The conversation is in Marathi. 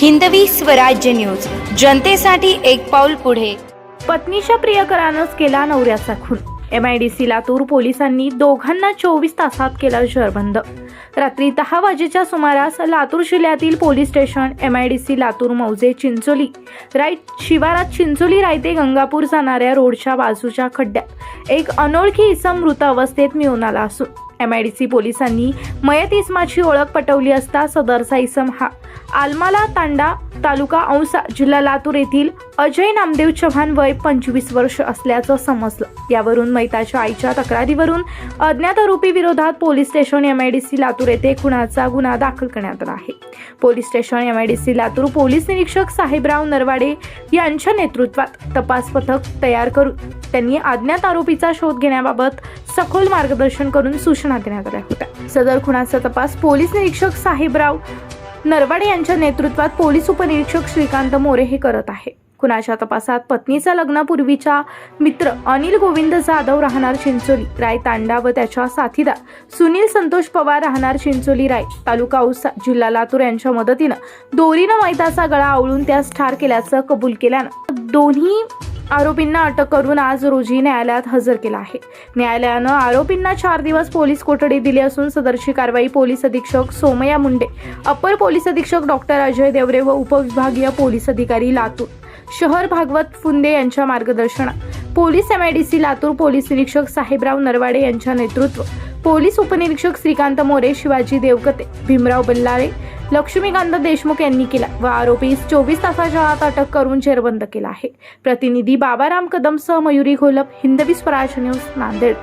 हिंदवी स्वराज्य न्यूज. जनतेसाठी एक पाऊल पुढे. पत्नीच्या प्रियकरानंच केला नवऱ्याचा खून. M I D C Latur पोलिसांनी दोघांना चोवीस तासात केला शहरबंद रात्री दहा वाजेच्या सुमारास लातूर जिल्ह्यातील police station M I D C Latur मौजे चिंचोली राईट शिवारात चिंचोली रायते गंगापूर जाणाऱ्या रोडच्या बाजूच्या खड्ड्यात एक अनोळखी इसम मृत अवस्थेत मिळून आला असून एम आय डी सी पोलिसांनी मयत इसमाची ओळख पटवली असता सदरचा इसम हा आलमाला तांडा तालुका औसा जिल्हा लातूर येथील अजय नामदेव चव्हाण वय पंचवीस वर्ष असल्याचं समजलं. यावरून मैताच्या आईच्या तक्रारीवरून अज्ञात आरोपी विरोधात police station M I D C Latur येथे खुनाचा गुन्हा दाखल करण्यात आला आहे. Police station M I D C Latur police निरीक्षक साहेबराव नरवाडे यांच्या नेतृत्वात तपास पथक तयार करून त्यांनी अज्ञात आरोपीचा शोध घेण्याबाबत सखोल मार्गदर्शन करून सूचना देण्यात आल्या होत्या. सदर खुनाचा तपास पोलीस निरीक्षक साहेबराव नरवाडे यांच्या नेतृत्वात पोलीस उपनिरीक्षक श्रीकांत मोरे हे करत आहे. खुनाच्या तपासात पत्नीचा लग्नापूर्वीचा मित्र अनिल गोविंद जाधव राहणार चिंचोली राय तांडा व त्याच्या साथीदार सुनील संतोष पवार राहणार चिंचोली राय. तालुका औसा जिल्हा लातूर यांच्या मदतीनं दोरीनं मैदाचा गळा आवळून त्यास ठार केल्याचं कबूल केल्यानं दोन्ही आरोपींना अटक करून आज रोजी न्यायालयात हजर केला आहे. न्यायालयानं आरोपींना चार दिवस पोलीस कोठडी दिली असून सदरची कारवाई पोलीस अधीक्षक सोमया मुंडे अपर पोलीस अधीक्षक डॉक्टर अजय देवरे व उपविभागीय पोलीस अधिकारी लातूर शहर भागवत फुंदे यांच्या मार्गदर्शनात पोलीस एमआयडीसी लातूर पोलीस निरीक्षक साहेबराव नरवाडे यांच्या नेतृत्व पोलीस उपनिरीक्षक श्रीकांत मोरे शिवाजी देवकते भीमराव बल्लाळे लक्ष्मीकांत देशमुख यांनी केला व आरोपीस चोवीस तासाच्या आत अटक करून जेरबंद केला आहे. प्रतिनिधी बाबाराम कदमसह मयुरी घोलप हिंदवी स्वराज न्यूज नांदेड.